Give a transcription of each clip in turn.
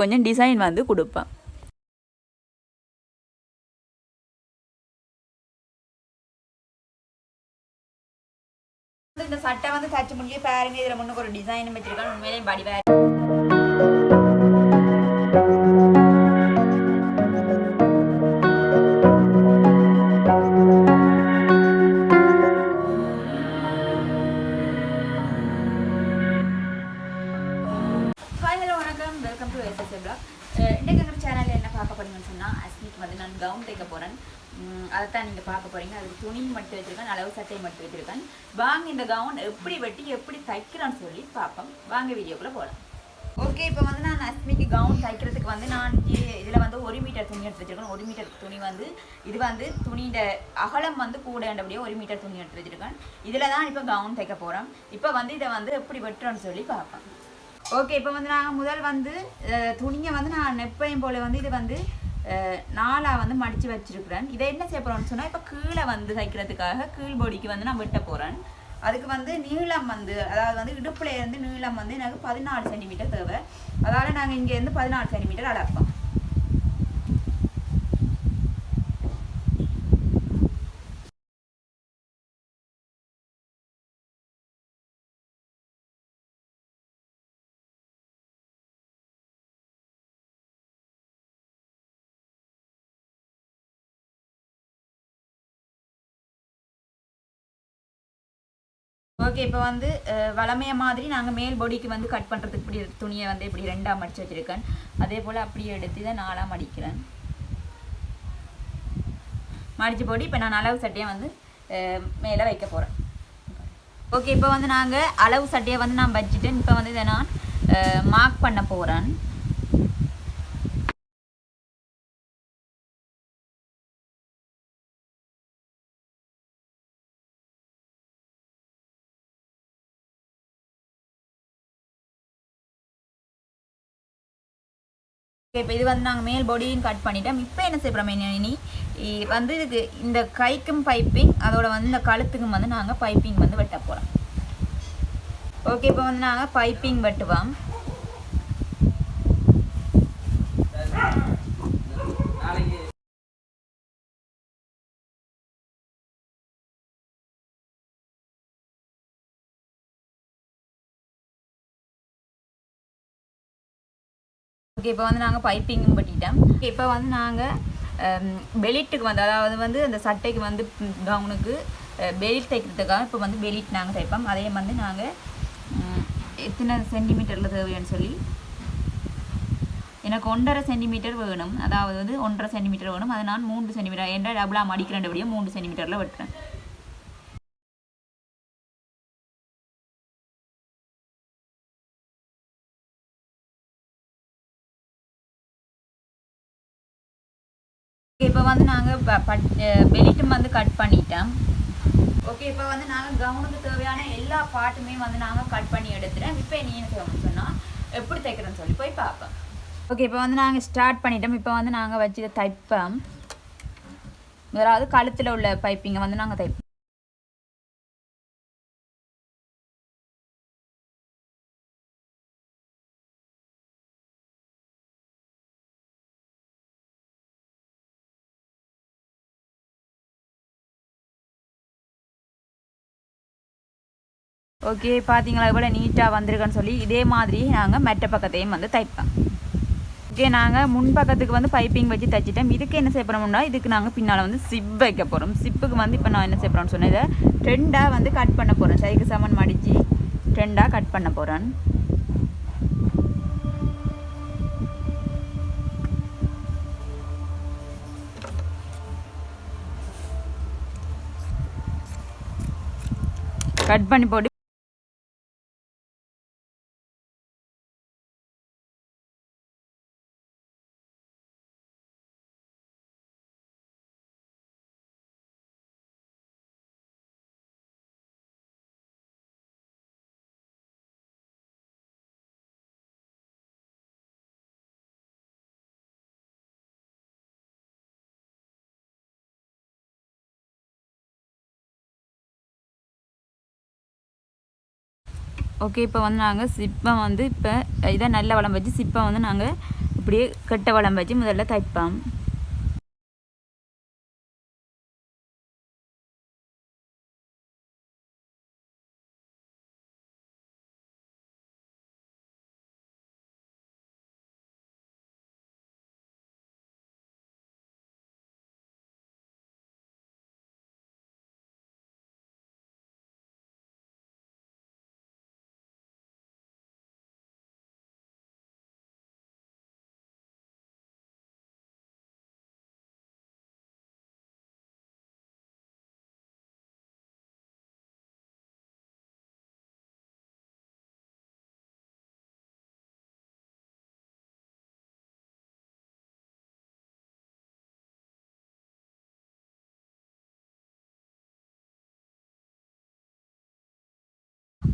கொஞ்சம் டிசைன் வந்து கொடுப்பேன். இந்த சட்டை வந்து தச்சு முடிஞ்சு பாருங்க. இதில் முன்னுக்கு ஒரு டிசைன் வச்சிருக்காங்க. உண்மையிலேயே படி வேறு இன்றைக்கு எங்கள் சேனலில் என்ன பார்க்க போறீங்கன்னு சொன்னால் அஸ்மிக்கு வந்து நான் கவுன் தைக்க போகிறேன் அதை தான் நீங்கள் பார்க்க போகிறீங்க அதுக்கு துணி மட்டும் வச்சுருக்கேன் அளவு சட்டை மட்டும் வச்சுருக்கேன். வாங்க இந்த கவுன் எப்படி வெட்டி எப்படி தைக்கிறோன்னு சொல்லி பார்ப்போம். வாங்க வீடியோக்குள்ளே போகலாம் ஓகே இப்போ வந்து நான் அஸ்மிக்கு கவுன் தைக்கிறதுக்கு வந்து நான் இதில் வந்து ஒரு மீட்டர் துணி எடுத்து வச்சிருக்கேன். ஒரு மீட்டர் துணி வந்து இது வந்து துணியோட அகலம் வந்து கூடண்டபடியே ஒரு மீட்டர் துணி எடுத்து வச்சுருக்கேன். இதில் தான் இப்போ கவுன் தைக்க போகிறோம் இப்போ வந்து இதை வந்து எப்படி வெட்டுறோன்னு சொல்லி பார்ப்பேன் ஓகே இப்போ வந்து நாங்கள் முதல் வந்து துணியை வந்து நான் நெப்பையும் போல் வந்து இது வந்து நாலாக வந்து மடித்து வச்சுருக்குறேன். இதை என்ன செய்ய போகிறோம்னு சொன்னால் இப்போ கீழே வந்து தைக்கிறதுக்காக கீழ் பொடிக்கு வந்து நான் வெட்ட போகிறேன் அதுக்கு வந்து நீளம் வந்து அதாவது வந்து இடுப்புலேருந்து நீளம் வந்து எனக்கு பதினாலு சென்டிமீட்டர் தேவை. அதால் நாங்கள் இங்கேருந்து பதினாலு சென்டிமீட்டர் அளப்போம். ஓகே இப்போ வந்து வளமைய மாதிரி நாங்கள் மேல் பொடிக்கு வந்து கட் பண்ணுறதுக்கு இப்படி துணியை வந்து இப்படி ரெண்டாக மடித்து வச்சுருக்கேன். அதே போல் அப்படியே எடுத்து தான் நாலாக மடிக்கிறேன் மடித்து போட்டு இப்போ நான் அளவு சட்டையை வந்து மேலே வைக்க போகிறேன் ஓகே இப்போ வந்து நாங்கள் அளவு சட்டையை வந்து நான் வச்சுட்டேன் இப்போ வந்து இதை நான் மார்க் பண்ண போகிறேன் இப்போ இது வந்து நாங்கள் மேல் பாடியும் கட் பண்ணிட்டோம். இப்போ என்ன செய்யறோம் இனி? வந்து இதுக்கு இந்த கைக்கும் பைப்பிங் அதோட வந்து இந்த கழுத்துக்கும் வந்து நாங்கள் பைப்பிங் வந்து வெட்ட போகிறோம் ஓகே இப்போ வந்து நாங்கள் பைப்பிங் வெட்டுவோம். ஓகே இப்போ வந்து நாங்கள் பைப்பிங்கும் வெட்டிட்டோம். இப்போ வந்து நாங்கள் பெலிட்டுக்கு வந்து அதாவது வந்து அந்த சட்டைக்கு வந்து கவுனுக்கு பெலிட் தைக்கிறதுக்காக இப்போ வந்து பெலிட் நாங்கள் தைப்போம். அதே வந்து நாங்கள் எத்தனை சென்டிமீட்டரில் தேவைன்னு சொல்லி எனக்கு ஒன்றரை சென்டிமீட்டர் வேணும். அதாவது வந்து ஒன்றரை சென்டிமீட்டர் வேணும். அதை நான் மூன்று சென்டிமீட்டர் என்ற டபுளாக மடிக்கிறேன்டபடியே மூன்று சென்டிமீட்டரில் வெட்டுறேன். இப்போ வந்து நாங்கள் பட் பெலிட்டும் வந்து கட் பண்ணிட்டோம். ஓகே இப்போ வந்து நாங்கள் கவுனுக்கு தேவையான எல்லா பாட்டுமே வந்து நாங்கள் கட் பண்ணி எடுத்துட்டோம். இப்போ நீ என்ன செய்யணும்னு சொன்னால் எப்படி தைக்கிறேன்னு சொல்லி போய் பார்ப்போம். ஓகே இப்போ வந்து நாங்கள் ஸ்டார்ட் பண்ணிட்டோம். இப்போ வந்து நாங்கள் வச்சு தைப்போம். அதாவது கழுத்தில் உள்ள பைப்பிங்கை வந்து நாங்கள் தைப்போம். ஓகே பார்த்தீங்களா இவ்வளோ நீட்டாக வந்திருக்குன்னு சொல்லி இதே மாதிரி நாங்கள் மெட்ட பக்கத்தையும் வந்து தைப்போம். ஓகே நாங்கள் முன் பக்கத்துக்கு வந்து பைப்பிங் வச்சு தைச்சிட்டோம். இதுக்கு என்ன செய்ய போகிறோம்னா இதுக்கு நாங்கள் பின்னால் வந்து சிப் வைக்க போகிறோம் சிப்புக்கு வந்து இப்போ நான் என்ன செய்ய போகிறோம்னு சொன்னேன் இதை ரெண்டாக வந்து கட் பண்ண போகிறேன் சைக்கு சமன் மடித்து ரெண்டாக கட் பண்ண போகிறேன் கட் பண்ணி போட்டு ஓகே இப்போ வந்து நாங்கள் சிப்பம் வந்து இப்போ இதை நல்ல வளம் வச்சு சிப்பம் வந்து நாங்கள் இப்படியே கெட்ட வளம் வச்சு முதல்ல தைப்போம்.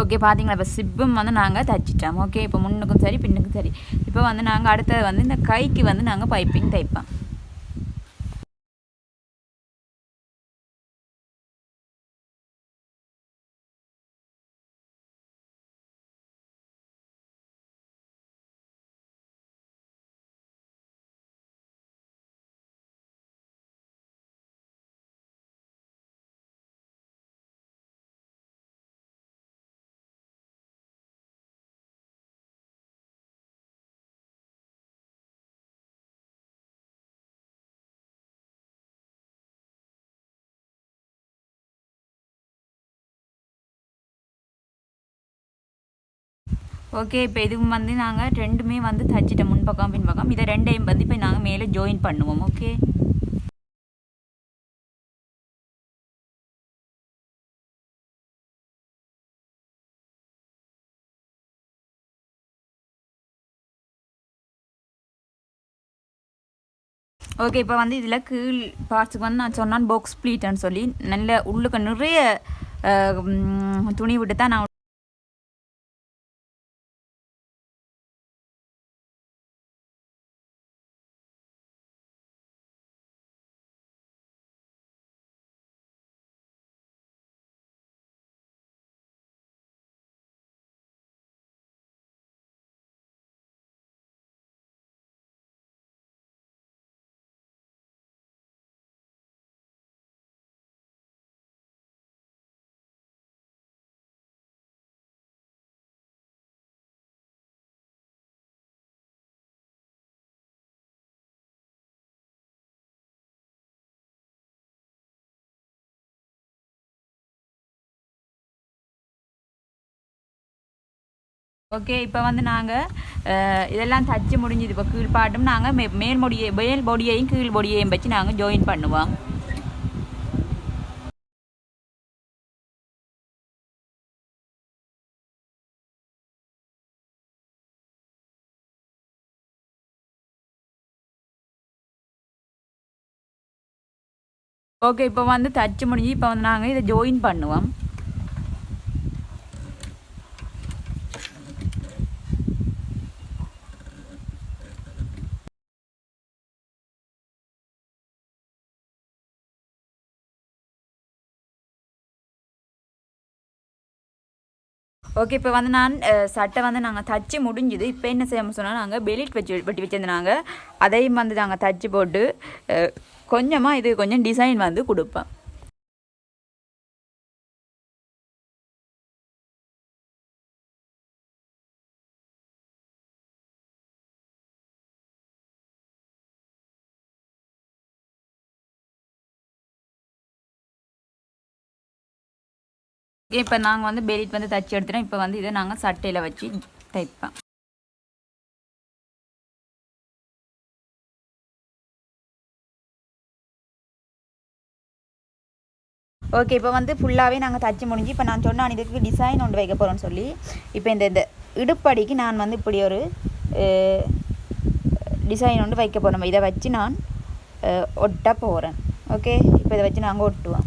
ஓகே பார்த்தீங்களா இப்போ சிப்பும் வந்து நாங்கள் தைச்சிட்டோம். ஓகே இப்போ முன்னுக்கும் சரி பின்னுக்கும் சரி. இப்போ வந்து நாங்கள் அடுத்தது வந்து இந்த கைக்கு வந்து நாங்கள் பைப்பிங் தைப்போம். ஓகே இப்போ இதுவும் வந்து நாங்கள் ரெண்டுமே வந்து தச்சிட்டோம் முன்பக்கம் பின்பக்கம். இதை ரெண்டையும் வந்து இப்போ நாங்கள் மேலே ஜாயின் பண்ணுவோம் ஓகே ஓகே இப்போ வந்து இதில் கீழ் பார்ட்ஸுக்கு வந்து நான் சொன்னான் பாக்ஸ் ப்ளீட்டுன்னு சொல்லி. நல்ல உள்ளுக்கு நிறைய துணி விட்டு தான் நான் ஓகே இப்போ வந்து நாங்கள் இதெல்லாம் தச்சு முடிஞ்சது. இப்போ கீழ் பாட்டும் நாங்கள் மே மேல் பொடியை மேல் பொடியையும் கீழ் பொடியையும் வச்சு நாங்கள் ஜாயின் பண்ணுவோம். ஓகே இப்போ வந்து தச்சு முடிஞ்சு இப்போ வந்து நாங்கள் இதை ஜாயின் பண்ணுவோம். ஓகே இப்போ வந்து நான் சட்டை வந்து நாங்கள் தச்சு முடிஞ்சுது. இப்போ என்ன செய்யாமல் சொன்னால் நாங்கள் பெலிட் வச்சு வெட்டி வச்சுருந்தாங்க. அதையும் வந்து நாங்கள் தச்சு போட்டு கொஞ்சமாக இது கொஞ்சம் டிசைன் வந்து கொடுப்பேன். இப்போ நாங்கள் வந்து பெலிட் வந்து தச்சு எடுத்துட்டோம். இப்போ வந்து இதை நாங்கள் சட்டையில் வச்சு தைப்பேன் ஓகே இப்போ வந்து ஃபுல்லாகவே நாங்கள் தச்சு முடிஞ்சு இப்போ நான் சொன்ன இதுக்கு டிசைன் ஒன்று வைக்க போகிறோன்னு சொல்லி இப்போ இந்த இந்த இடுப்படிக்கு நான் வந்து இப்படி ஒரு டிசைன் ஒன்று வைக்க போகிறோம் இதை வச்சு நான் ஒட்ட போகிறேன் ஓகே இப்போ இதை வச்சு நாங்கள் ஒட்டுவோம்.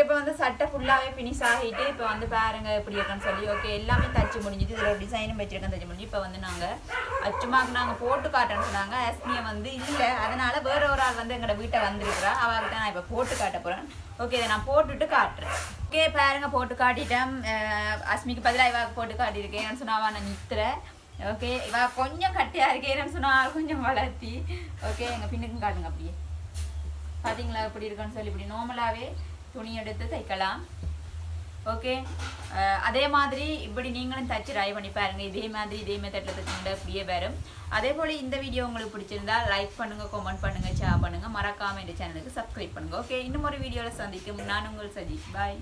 இப்போ வந்து சட்டை ஃபுல்லாகவே ஃபினிஷ் ஆகிட்டு இப்போ வந்து பாருங்க எப்படி இருக்குன்னு சொல்லி ஓகே எல்லாமே தச்சு முடிஞ்சுது. இதில் ஒரு டிசைனும் வச்சிருக்கேன் தச்சு முடிஞ்சு இப்போ வந்து நாங்கள் அச்சுமாக்கு நாங்கள் போட்டு காட்டணும்னு சொன்னாங்க. அஸ்மியை வந்து இல்லை அதனால வேற ஒரு ஆள் வந்து எங்களோட வீட்டை வந்திருக்கிறா. அவகிட்ட நான் இப்போ போட்டு காட்ட போகிறேன் ஓகே இதை நான் போட்டுட்டு காட்டுறேன். ஓகே பாருங்க போட்டு காட்டிட்டேன். அஸ்மிக்கு பதிலாக இவாக்கு போட்டு காட்டியிருக்கேன் சொன்னாவா நான் நித்துறேன் ஓகே இவா கொஞ்சம் கட்டியாக இருக்கேன்னு சொன்னால் கொஞ்சம் வளர்த்தி. ஓகே எங்கள் பின்னுக்கும் காட்டுங்க அப்படியே. பார்த்தீங்களா எப்படி இருக்குன்னு சொல்லி இப்படி நார்மலாகவே துணி எடுத்து தைக்கலாம் ஓகே அதே மாதிரி இப்படி நீங்களும் தச்சு ட்ரை பண்ணி பாருங்க. இதே மாதிரி இதே மெத்தடில் தைச்சுட்டு அப்படியே வரும். அதே போல் இந்த வீடியோ உங்களுக்கு பிடிச்சிருந்தா லைக் பண்ணுங்க கமெண்ட் பண்ணுங்க ஷேர் பண்ணுங்க. மறக்காம இந்த சேனலுக்கு சப்ஸ்கிரைப் பண்ணுங்க. ஓகே இன்னும் ஒரு வீடியோவில் சந்திக்கும். நான் உங்கள் சஜி பாய்